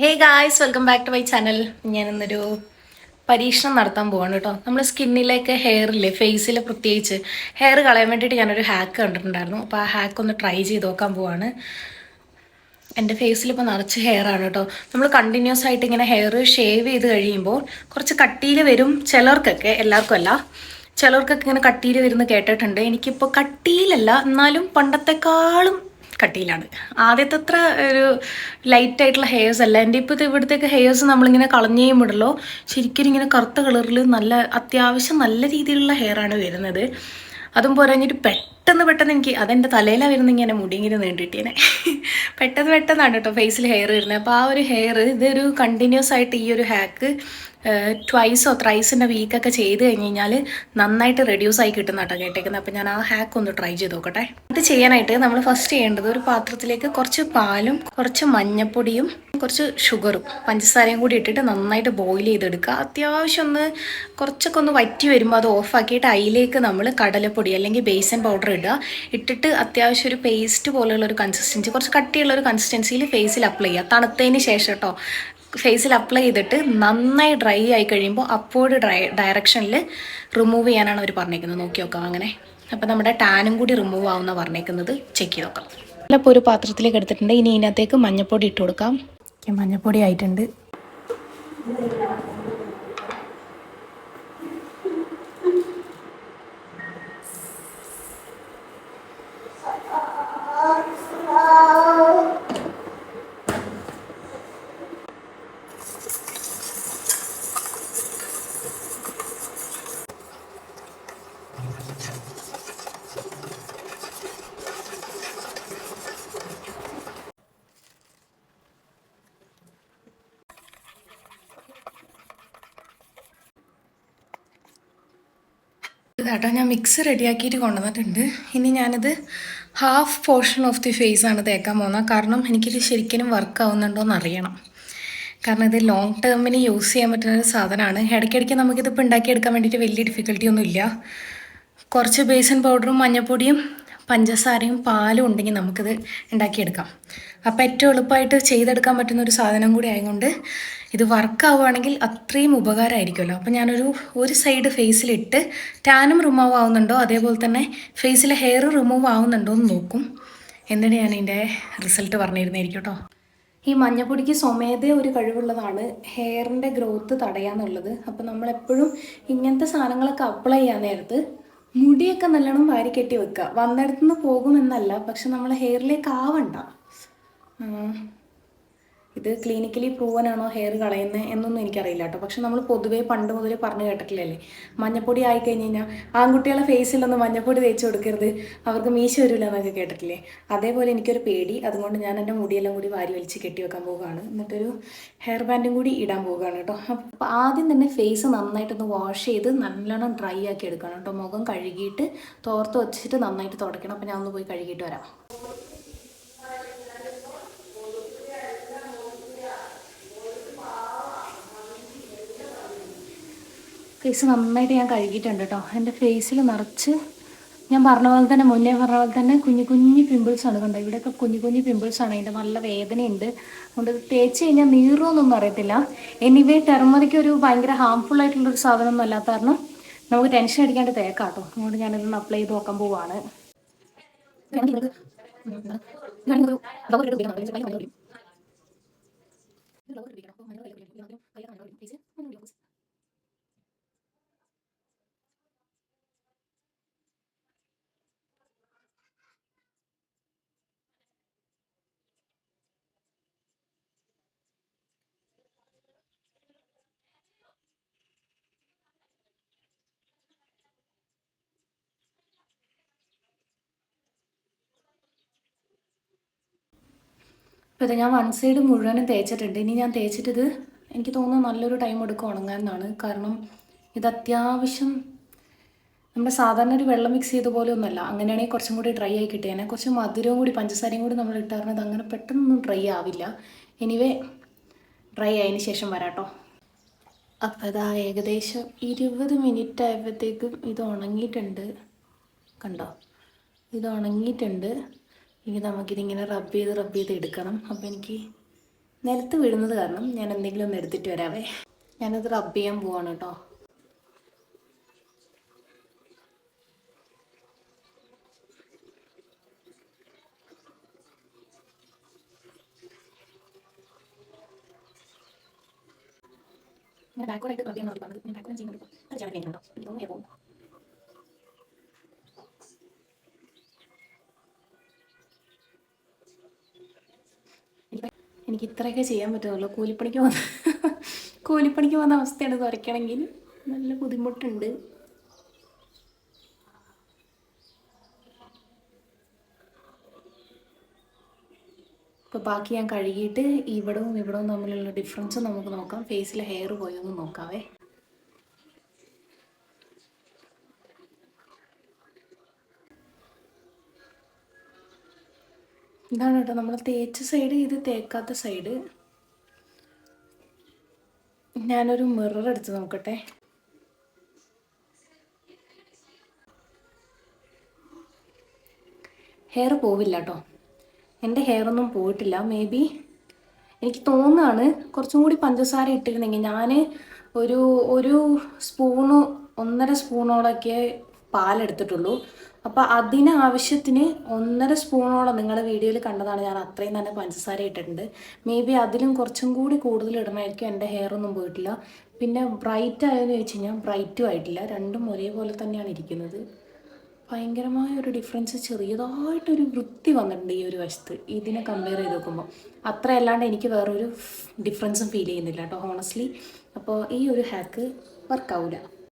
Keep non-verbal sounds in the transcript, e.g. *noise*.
Hey guys welcome back to my channel ഞാൻ ഇന്നൊരു പരീക്ഷണം നടത്താൻ പോവാണ് കേട്ടോ നമ്മൾ സ്കിന്നിലേക്ക് ഹെയറിൽ ഫേസിൽ പ്രത്യേകിച്ച് ഹെയർ കളയാൻ വേണ്ടിയിട്ട് ഞാനൊരു ഹാക്ക് കണ്ടിട്ടുണ്ടായിരുന്നു. അപ്പോൾ ആ ഹാക്ക് ഒന്ന് ട്രൈ ചെയ്ത് നോക്കാൻ പോവാണ്. എന്റെ ഫേസിൽ ഇപ്പോൾ നിറച്ച് ഹെയർ ആണ് കേട്ടോ നമ്മൾ കണ്ടിന്യൂസ് ആയിട്ട് ഇങ്ങനെ ഹെയർ ഷേവ് ചെയ്ത് കഴിയുമ്പോൾ കുറച്ച് കട്ടിയിൽ വരും ചിലർക്കൊക്കെ എല്ലാവർക്കും അല്ല. ചിലർക്കൊക്കെ ഇങ്ങനെ കട്ടിയിൽ വരുന്ന കേട്ടിട്ടുണ്ട്. എനിക്കിപ്പോൾ കട്ടിയിലല്ല എന്നാലും പണ്ടത്തെക്കാളും കട്ടിയിലാണ്. ആദ്യത്തെ അത്ര ഒരു ലൈറ്റ് ആയിട്ടുള്ള ഹെയർസ് അല്ല. എന്റെ ഇപ്പോൾ ഇവിടുത്തേക്ക് ഹെയർസ് നമ്മളിങ്ങനെ കളഞ്ഞു കഴിയുമ്പോഴല്ലോ ശരിക്കും ഇങ്ങനെ കറുത്ത കളറിൽ നല്ല അത്യാവശ്യം നല്ല രീതിയിലുള്ള ഹെയറാണ് വരുന്നത്. അതും പോരാഞ്ഞിട്ട് പെട്ടെന്ന് പെട്ടെന്ന് എനിക്ക് അതെന്റെ തലയിലാണ് വരുന്ന ഇങ്ങനെ മുടി ഇങ്ങനെ നീണ്ടിട്ടേനെ. പെട്ടെന്ന് പെട്ടെന്നാണ് കേട്ടോ ഫേസിൽ ഹെയർ വരുന്നത്. അപ്പോൾ ആ ഒരു ഹെയർ ഇതൊരു കണ്ടിന്യൂസ് ആയിട്ട് ഈ ഒരു ഹാക്ക് ട്വൈസോ ത്രൈസിന്റെ വീക്കൊക്കെ ചെയ്ത് കഴിഞ്ഞ് കഴിഞ്ഞാൽ നന്നായിട്ട് റെഡ്യൂസ് ആയി കിട്ടുന്ന കേട്ടോ കേട്ടേക്കുന്നത് അപ്പോൾ ഞാൻ ആ ഹാക്ക് ഒന്ന് ട്രൈ ചെയ്ത് നോക്കട്ടെ. അത് ചെയ്യാനായിട്ട് നമ്മൾ ഫസ്റ്റ് ചെയ്യേണ്ടത് ഒരു പാത്രത്തിലേക്ക് കുറച്ച് പാലും കുറച്ച് മഞ്ഞപ്പൊടിയും കുറച്ച് ഷുഗറും പഞ്ചസാരയും കൂടി ഇട്ടിട്ട് നന്നായിട്ട് ബോയിൽ ചെയ്തെടുക്കുക. അത്യാവശ്യം ഒന്ന് കുറച്ചൊക്കെ ഒന്ന് വറ്റി വരുമ്പോൾ അത് ഓഫാക്കിയിട്ട് അതിലേക്ക് നമ്മൾ കടലപ്പൊടി അല്ലെങ്കിൽ ബേസൻ പൗഡർ ഇടുക. ഇട്ടിട്ട് അത്യാവശ്യം ഒരു പേസ്റ്റ് പോലെയുള്ള ഒരു കൺസിസ്റ്റൻസി കുറച്ച് കട്ടിയുള്ള ഒരു കൺസിസ്റ്റൻസിയിൽ ഫേസിൽ അപ്ലൈ ചെയ്യുക. തണുത്തതിന് ശേഷം കേട്ടോ ഫേസിൽ അപ്ലൈ ചെയ്തിട്ട് നന്നായി ഡ്രൈ ആയി കഴിയുമ്പോൾ അപ്പോഴ് ഡ്രൈ ഡയറക്ഷനിൽ റിമൂവ് ചെയ്യാനാണ് അവർ പറഞ്ഞേക്കുന്നത്. നോക്കി നോക്കാം അങ്ങനെ. അപ്പോൾ നമ്മുടെ ടാനും കൂടി റിമൂവ് ആവുന്ന പറഞ്ഞേക്കുന്നത്. ചെക്ക് ചെയ്ത് നോക്കാം. അപ്പോൾ ഒരു പാത്രത്തിലേക്ക് എടുത്തിട്ടുണ്ട്. ഇനി ഇതിനകത്തേക്ക് മഞ്ഞപ്പൊടി ഇട്ട് കൊടുക്കാം. ഓക്കെ മഞ്ഞൾപ്പൊടി ആയിട്ടുണ്ട്. ഇതാട്ടോ ഞാൻ മിക്സ് റെഡിയാക്കിയിട്ട് കൊണ്ടുവന്നിട്ടുണ്ട്. ഇനി ഞാനിത് half portion of the face ആണ് തേക്കാൻ പോകുന്നത്. കാരണം എനിക്കിത് ശരിക്കും വർക്ക് ആവുന്നുണ്ടോ എന്ന് അറിയണം. കാരണം ഇത് ലോങ് ടേമിന് യൂസ് ചെയ്യാൻ പറ്റുന്ന ഒരു സാധനമാണ്. ഇടയ്ക്കിടയ്ക്ക് നമുക്കിതിപ്പോൾ ഉണ്ടാക്കിയെടുക്കാൻ വേണ്ടിയിട്ട് വലിയ ഡിഫിക്കൽട്ടി ഒന്നുമില്ല. കുറച്ച് ബേസൻ പൗഡറും മഞ്ഞൾപ്പൊടിയും പഞ്ചസാരയും പാലും ഉണ്ടെങ്കിൽ നമുക്കിത് ഉണ്ടാക്കിയെടുക്കാം. അപ്പോൾ ഏറ്റവും എളുപ്പമായിട്ട് ചെയ്തെടുക്കാൻ പറ്റുന്ന ഒരു സാധനം കൂടി ആയതുകൊണ്ട് ഇത് വർക്ക് ആവുകയാണെങ്കിൽ അത്രയും ഉപകാരമായിരിക്കുമല്ലോ. അപ്പോൾ ഞാനൊരു ഒരു സൈഡ് ഫേസിലിട്ട് ടാനും റിമൂവ് ആവുന്നുണ്ടോ അതേപോലെ തന്നെ ഫേസിലെ ഹെയർ റിമൂവ് ആവുന്നുണ്ടോ എന്ന് നോക്കും. എന്നിട്ട് ഞാൻ ഇതിന്റെ റിസൾട്ട് പറഞ്ഞിരുന്നായിരിക്കും കേട്ടോ. ഈ മഞ്ഞപ്പൊടിക്ക് സ്വമേധ ഒരു കഴിവുള്ളതാണ് ഹെയറിന്റെ ഗ്രോത്ത് തടയാന്നുള്ളത്. അപ്പോൾ നമ്മളെപ്പോഴും ഇങ്ങനത്തെ സാധനങ്ങളൊക്കെ അപ്ലൈ ചെയ്യാൻ നേരത്ത് മുടിയൊക്കെ നല്ലോണം വാരി കെട്ടി വെക്കുക വന്നിടത്തുനിന്ന് പോകുമെന്നല്ല പക്ഷെ നമ്മളെ ഹെയറിലേക്ക് ആവണ്ട. ഇത് ക്ലിനിക്കലി പ്രൂവൻ ആണോ ഹെയർ കളയുന്നത് എന്നൊന്നും എനിക്കറിയില്ല കേട്ടോ പക്ഷെ നമ്മൾ പൊതുവേ പണ്ട് മുതൽ പറഞ്ഞു കേട്ടിട്ടില്ലല്ലേ? മഞ്ഞപ്പൊടി ആയി കഴിഞ്ഞ് കഴിഞ്ഞാൽ ആൺകുട്ടികളെ ഫേസിലൊന്നും മഞ്ഞപ്പൊടി തേച്ച് കൊടുക്കരുത്. അവർക്ക് മീശ വരില്ല എന്നൊക്കെ കേട്ടിട്ടില്ലേ? അതേപോലെ എനിക്കൊരു പേടി. അതുകൊണ്ട് ഞാൻ എന്റെ മുടിയെല്ലാം കൂടി വാരി വലിച്ച് കെട്ടി വെക്കാൻ പോവുകയാണ്. എന്നിട്ടൊരു ഹെയർ ബാൻഡും കൂടി ഇടാൻ പോവുകയാണ് കേട്ടോ അപ്പോൾ ആദ്യം തന്നെ ഫേസ് നന്നായിട്ടൊന്ന് വാഷ് ചെയ്ത് നല്ലോണം ഡ്രൈ ആക്കി എടുക്കണം കേട്ടോ മുഖം കഴുകിയിട്ട് തോർത്ത് വെച്ചിട്ട് നന്നായിട്ട് തുടയ്ക്കണം. അപ്പോൾ ഞാൻ ഒന്ന് പോയി കഴുകിയിട്ട് വരാം. ഫേസ് നന്നായിട്ട് ഞാൻ കഴുകിയിട്ടുണ്ട് കേട്ടോ എന്റെ ഫേസിൽ നിറച്ച് ഞാൻ പറഞ്ഞ പോലെ തന്നെ മുന്നേ പറഞ്ഞ പോലെ തന്നെ കുഞ്ഞു കുഞ്ഞു പിമ്പിൾസ് ആണ് കണ്ടോ ഇവിടെയൊക്കെ കുഞ്ഞു കുഞ്ഞു പിമ്പിൾസ് ആണ്. അതിന്റെ നല്ല വേദനയുണ്ട്. അതുകൊണ്ട് തേച്ച് കഴിഞ്ഞാൽ നീറുമെന്നൊന്നും അറിയത്തില്ല. എനിവേ ടെർമറിക്ക് ഒരു ഭയങ്കര ഹാംഫുൾ ആയിട്ടുള്ളൊരു സാധനമൊന്നും അല്ലാത്ത കാരണം നമുക്ക് ടെൻഷൻ അടിക്കാണ്ട് തേക്കാം കേട്ടോ അതുകൊണ്ട് ഞാനിതൊന്ന് അപ്ലൈ ചെയ്ത് നോക്കാൻ പോവാണ്. അപ്പോൾ ഇത് ഞാൻ വൺ സൈഡ് മുഴുവനും തേച്ചിട്ടുണ്ട്. ഇനി ഞാൻ തേച്ചിട്ടിത് എനിക്ക് തോന്നുന്നു നല്ലൊരു ടൈം എടുക്കും എന്നാണ്. കാരണം ഇത് അത്യാവശ്യം നമ്മുടെ സാധാരണ ഒരു വെള്ളം മിക്സ് ചെയ്ത പോലെ ഒന്നുമല്ല. അങ്ങനെയാണെങ്കിൽ കുറച്ചും കൂടി ഡ്രൈ ആയി കിട്ടിയേനെ കുറച്ച് മധുരവും കൂടി പഞ്ചസാരയും കൂടി നമ്മൾ ഇട്ടാറുണ്ട് അങ്ങനെ പെട്ടെന്നൊന്നും ഡ്രൈ ആവില്ല. എനിവേ ഡ്രൈ ആയതിന് ശേഷം വരാട്ടോ. അപ്പോൾ ഇതാ ഏകദേശം ഇരുപത് മിനിറ്റ് ആയപ്പോഴത്തേക്കും ഇത് ഉണങ്ങിയിട്ടുണ്ട്. കണ്ടോ? ഇത് ഉണങ്ങിയിട്ടുണ്ട്. ഇനി നമുക്കിതിങ്ങനെ റബ്ബ് ചെയ്ത് റബ്ബ് ചെയ്ത് എടുക്കണം. അപ്പോൾ എനിക്ക് നിലത്ത് വീഴുന്നത് കാരണം ഞാൻ എന്തെങ്കിലും ഒന്ന് എടുത്തിട്ട് വരാവേ. ഞാനത് റബ്ബ് ചെയ്യാൻ പോവാണ് കേട്ടോ. ഞാൻ റബ്ബ് ചെയ്യാൻ നോക്കി പറഞ്ഞത് ഞാൻ ബാക്കോടെ ചെയ്യുന്നുണ്ടോ അത് ചെയ്യാൻ വേണ്ടിയിട്ടുണ്ടോ ഇതൊന്നും പോകും എനിക്ക് ഇത്രയൊക്കെ ചെയ്യാൻ പറ്റുന്നുള്ളൂ കൂലിപ്പണിക്ക് വന്ന *laughs* കൂലിപ്പണിക്ക് വന്ന അവസ്ഥയാണ് കുറയ്ക്കണമെങ്കിൽ നല്ല ബുദ്ധിമുട്ടുണ്ട്. ഇപ്പോൾ ബാക്കി ഞാൻ കഴുകിയിട്ട് ഇവിടവും ഇവിടവും തമ്മിലുള്ള ഡിഫറൻസ് നമുക്ക് നോക്കാം. ഫേസിലെ ഹെയർ പോയൊന്ന് നോക്കാവേ. ഇതാണ് കേട്ടോ നമ്മൾ തേച്ച സൈഡ് ഇത് തേക്കാത്ത സൈഡ് ഞാനൊരു മിറർ എടുത്ത് നോക്കട്ടെ. ഹെയർ പോവില്ല കേട്ടോ. എന്റെ ഹെയറൊന്നും പോയിട്ടില്ല മേ ബി എനിക്ക് തോന്നുകയാണ് കുറച്ചും കൂടി പഞ്ചസാര ഇട്ടിരുന്നെങ്കിൽ ഞാൻ ഒരു ഒരു സ്പൂണ് ഒന്നര സ്പൂണോളൊക്കെ പാലെടുത്തിട്ടുള്ളൂ. അപ്പോൾ അതിന് ആവശ്യത്തിന് ഒന്നര സ്പൂണോളം നിങ്ങളുടെ വീഡിയോയിൽ കണ്ടതാണ് ഞാൻ അത്രയും തന്നെ പഞ്ചസാര ഇട്ടിട്ടുണ്ട്. മേ ബി അതിലും കുറച്ചും കൂടി കൂടുതൽ ഇടണമായിരിക്കും എന്റെ ഹെയർ ഒന്നും പോയിട്ടില്ല. പിന്നെ ബ്രൈറ്റ് ആയെന്ന് ചോദിച്ചു കഴിഞ്ഞാൽ ബ്രൈറ്റും ആയിട്ടില്ല. രണ്ടും ഒരേപോലെ തന്നെയാണ് ഇരിക്കുന്നത്. ഭയങ്കരമായ ഒരു ഡിഫറൻസ് ചെറിയതായിട്ടൊരു വൃത്തി വന്നിട്ടുണ്ട് ഈ ഒരു വശത്ത്. ഇതിനെ കമ്പയർ ചെയ്ത് നോക്കുമ്പോൾ അത്ര അല്ലാണ്ട് എനിക്ക് വേറൊരു ഡിഫറൻസും ഫീൽ ചെയ്യുന്നില്ല കേട്ടോ ഹോണസ്റ്റ്ലി അപ്പോൾ ഈ ഒരു ഹാക്ക് വർക്കാവില്ല